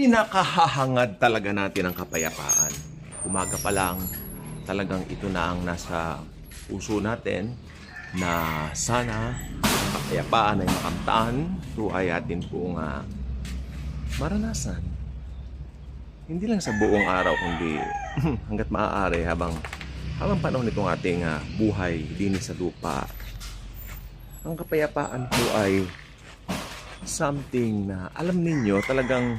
Pinakahahangad talaga natin ang kapayapaan. Umaga pa lang, talagang ito na ang nasa puso natin na sana ang kapayapaan ay makamtaan. Ito ay atin pong ah, maranasan. Hindi lang sa buong araw, kundi hanggat maaari habang habang panahon nitong ating ah, buhay din sa lupa. Ang kapayapaan po ay something na alam ninyo talagang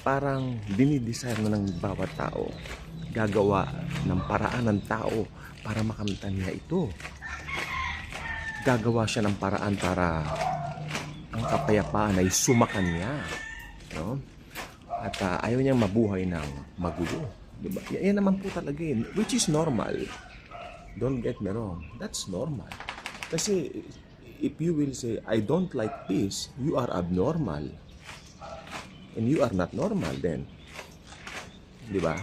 parang dinidesire na ng bawat tao. Gagawa ng paraan ng tao para makamtan niya ito. Gagawa siya ng paraan para ang kapayapaan ay sumakan niya. No? At ah, ayaw niyang mabuhay ng magulo. Diba? Yan naman po talaga yun. Which is normal. Don't get me wrong. That's normal. Kasi if you will say, I don't like peace, you are abnormal and you are not normal then. Di ba?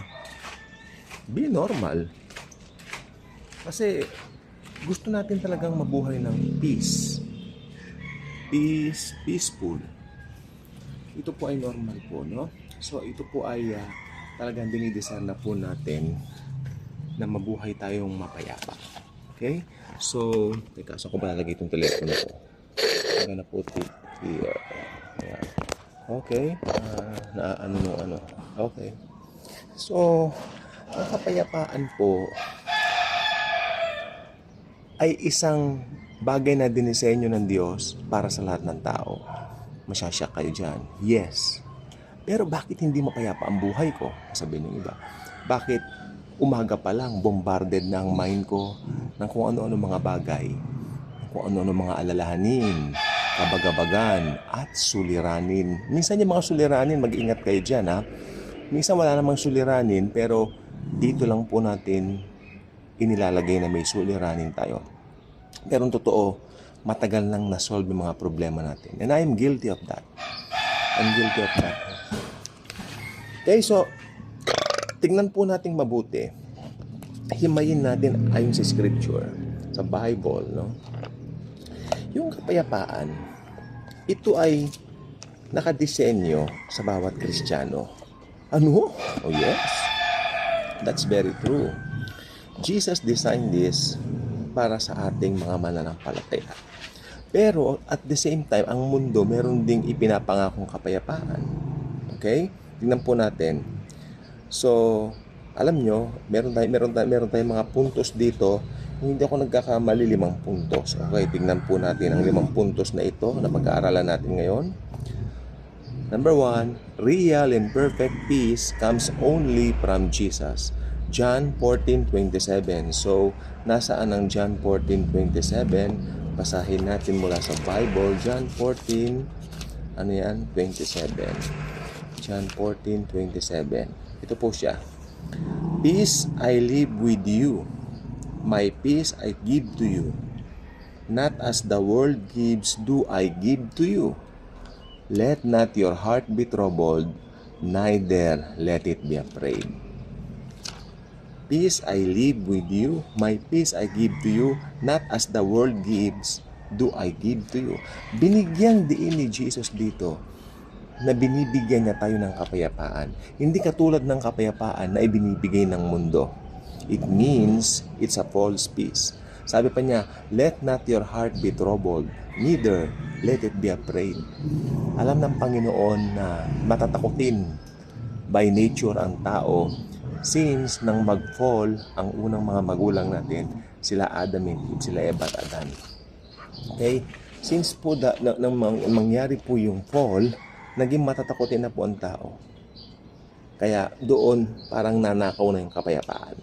Be normal. Kasi gusto natin talagang mabuhay ng peace. Peace, peaceful. Ito po ay normal po, no? So ito po ay ah, talagang dinidesire na po natin na mabuhay tayong mapayapa. Okay? So, teka, saan ko ba lalagay itong telepono ko? I'm gonna put it here. Okay. Ah, na ano no ano. Okay. So, ang kapayapaan po ay isang bagay na dinisenyo ng Diyos para sa lahat ng tao. Masyasyak kayo dyan. Yes. Pero bakit hindi mapayapa ang buhay ko? Sabi ng iba. Bakit umaga pa lang bombarded na ang mind ko ng kung ano-ano mga bagay, kung ano-ano mga alalahanin, kabagabagan, at suliranin. Minsan yung mga suliranin, mag-ingat kayo dyan ha. Minsan wala namang suliranin, pero dito lang po natin inilalagay na may suliranin tayo. Pero ang totoo, matagal nang nasolve yung mga problema natin. And I am guilty of that. I'm guilty of that. Okay, so, tingnan po nating mabuti. Himayin natin ayon sa scripture, sa Bible, no? Yung kapayapaan, ito ay nakadisenyo sa bawat Kristiyano. Ano? Oh yes. That's very true. Jesus designed this para sa ating mga mananampalataya. Pero at the same time, ang mundo meron ding ipinapangakong kapayapaan. Okay? Tingnan po natin. So, alam nyo, meron tayo, meron tayo, meron tayong mga puntos dito. Hindi ako nagkakamali limang puntos. Okay, tingnan po natin ang limang puntos na ito na pag-aaralan natin ngayon. Number one, real and perfect peace comes only from Jesus. John 14:27. So, nasaan ang John 14:27? Basahin natin mula sa Bible, John 14 ano yan? 27. John 14:27. Ito po siya. Peace I leave with you. My peace I give to you. Not as the world gives do I give to you. Let not your heart be troubled, neither let it be afraid. Peace I leave with you, my peace I give to you, not as the world gives, do I give to you. Binigyan diin ni Jesus dito na binibigyan niya tayo ng kapayapaan. Hindi katulad ng kapayapaan na ibinibigay ng mundo. It means it's a false peace. Sabi pa niya, let not your heart be troubled, neither let it be afraid. Alam ng Panginoon na matatakutin by nature ang tao since nang mag-fall ang unang mga magulang natin, sila Adam and Eve, sila Eva at Adan. Okay? Since po da, na, mang- mangyari po yung fall, naging matatakotin na po ang tao. Kaya doon parang nanakaw na yung kapayapaan.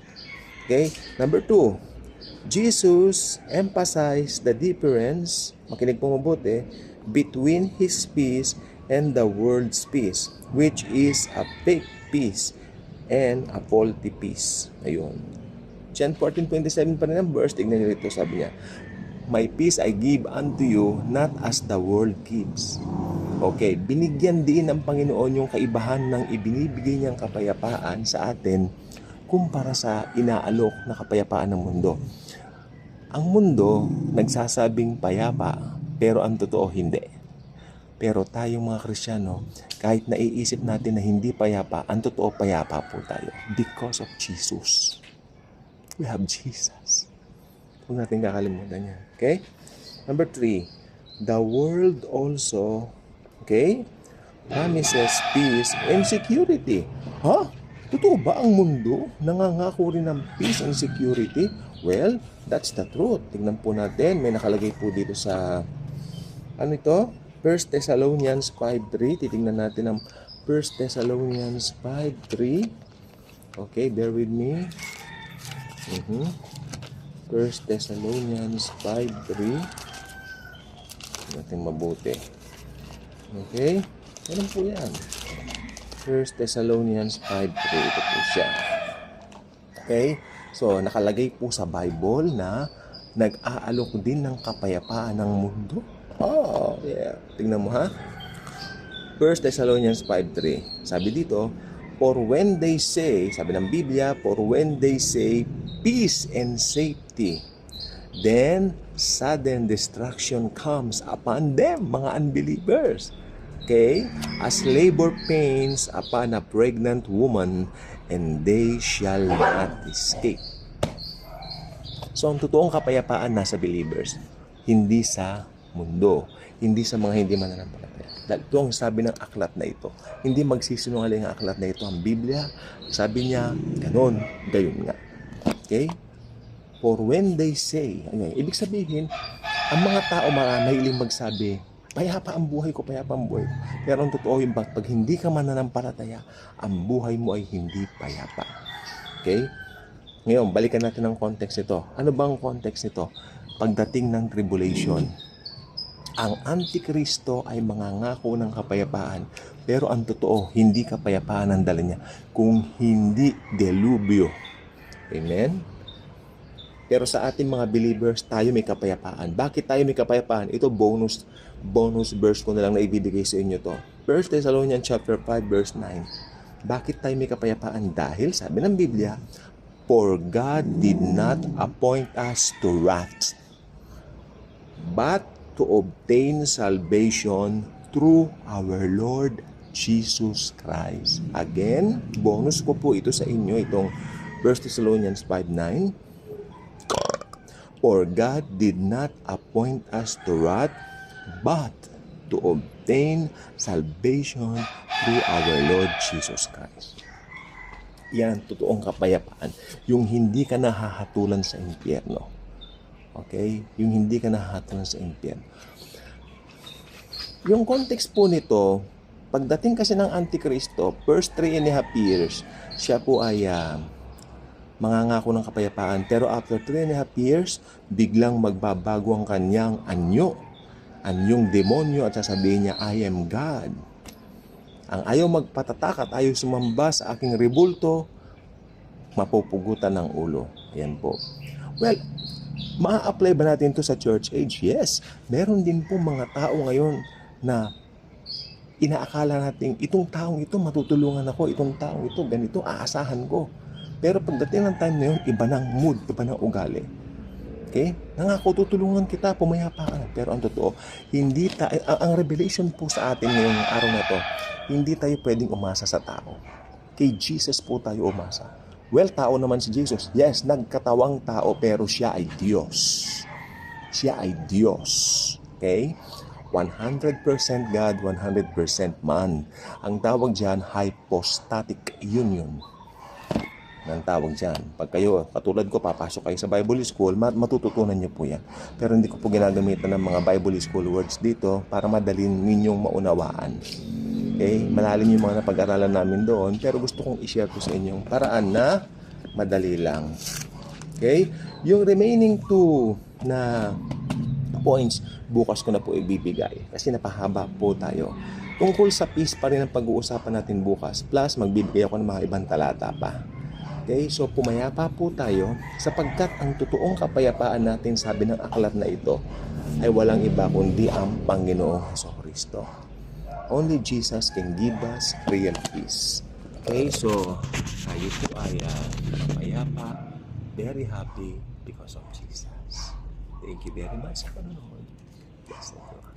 Okay? Number two, Jesus emphasized the difference, makinig po mabuti, between His peace and the world's peace, which is a fake peace and a faulty peace. Ayun. John 14:27 pa rin ang verse, tignan niyo rito, sabi niya, My peace I give unto you, not as the world gives. Okay, binigyan din ng Panginoon yung kaibahan ng ibinibigay niyang kapayapaan sa atin kumpara sa inaalok na kapayapaan ng mundo. Ang mundo nagsasabing payapa, pero ang totoo hindi. Pero tayong mga Kristiyano, kahit naiisip natin na hindi payapa, ang totoo payapa po tayo. Because of Jesus. We have Jesus. Huwag natin kakalimutan yan. Okay? Number three, the world also, okay, promises peace and security. Ha? Totoo ba ang mundo nangangako rin ng peace and security? Well, that's the truth. Tingnan po natin. May nakalagay po dito sa, ano ito? 1 Thessalonians 5.3. Titingnan natin ang 1 Thessalonians 5.3. Okay, bear with me. Mhm. 1 Thessalonians 5.3. Natin mabuti. Okay? Ganun po yan. 1 Thessalonians 5.3. Ito po siya. Okay? So, nakalagay po sa Bible na nag-aalok din ng kapayapaan ng mundo. Oh, yeah. Tingnan mo ha. 1 Thessalonians 5.3. Sabi dito, For when they say, sabi ng Biblia, For when they say peace and safety, then sudden destruction comes upon them, mga unbelievers. Okay? As labor pains upon a pregnant woman, and they shall not escape. So, ang totoong kapayapaan nasa believers, hindi sa mundo, hindi sa mga hindi mananampalataya. Ito ang sabi ng aklat na ito. Hindi magsisinungaling ang aklat na ito. Ang Biblia, sabi niya, ganon, gayon nga. Okay? For when they say, ano, ibig sabihin, ang mga tao mahiling magsabi, payapa ang buhay ko, payapa ang buhay ko. Pero ang totoo yung pag pag hindi ka mananampalataya, ang buhay mo ay hindi payapa. Okay? Ngayon, balikan natin ang context nito. Ano bang context nito? Pagdating ng tribulation, ang Antikristo ay mangangako ng kapayapaan. Pero ang totoo, hindi kapayapaan ang dala niya, kung hindi delubyo. Amen? Pero sa ating mga believers, tayo may kapayapaan. Bakit tayo may kapayapaan? Ito bonus bonus verse ko na lang na ibibigay sa inyo to. 1 Thessalonians chapter 5 verse 9. Bakit tayo may kapayapaan? Dahil sabi ng Biblia, For God did not appoint us to wrath, but to obtain salvation through our Lord Jesus Christ. Again, bonus ko po ito sa inyo, itong 1 Thessalonians 5.9. For God did not appoint us to wrath, but to obtain salvation through our Lord Jesus Christ. Yan, totoong kapayapaan. Yung hindi ka nahahatulan sa impyerno. Okay? Yung hindi ka nahahatulan sa impyerno. Yung context po nito, pagdating kasi ng Antikristo, first three and a half years, siya po ay ah, mangangako ng kapayapaan. Pero after three and a half years, biglang magbabago ang kanyang anyo. Anyong demonyo at sasabihin niya, I am God. Ang ayaw magpatatak at ayaw sumamba sa aking rebulto, mapupugutan ng ulo. Yan po. Well, maa-apply ba natin to sa church age? Yes. Meron din po mga tao ngayon na inaakala natin, itong taong ito, matutulungan ako, itong taong ito, ganito, aasahan ko. Pero pagdating ng time na yun, iba ng mood, iba ng ugali. Okay? Nangako, tutulungan kita, pumayapa ka na. Pero ang totoo, hindi ta ang, ang revelation po sa atin ngayong araw na to, hindi tayo pwedeng umasa sa tao. Kay Jesus po tayo umasa. Well, tao naman si Jesus. Yes, nagkatawang tao, pero siya ay Diyos. Siya ay Diyos. Okay? 100% God, 100% man. Ang tawag dyan, hypostatic union ng tawag dyan. Pag kayo, katulad ko, papasok kayo sa Bible School, mat- matututunan niyo po yan. Pero hindi ko po ginagamitan ng mga Bible School words dito para madalin ninyong maunawaan. Okay? Malalim yung mga napag-aralan namin doon, pero gusto kong i-share ko sa inyong paraan na madali lang. Okay? Yung remaining two na points, bukas ko na po ibibigay kasi napahaba po tayo. Tungkol sa peace pa rin ang pag-uusapan natin bukas. Plus, magbibigay ako ng mga ibang talata pa. Okay, so pumayapa po tayo sapagkat ang totoong kapayapaan natin sabi ng aklat na ito ay walang iba kundi ang Panginoong Heso Kristo. Only Jesus can give us real peace. Okay, so tayo po ay uh, very happy because of Jesus. Thank you very much sa panonood. Bless the Lord.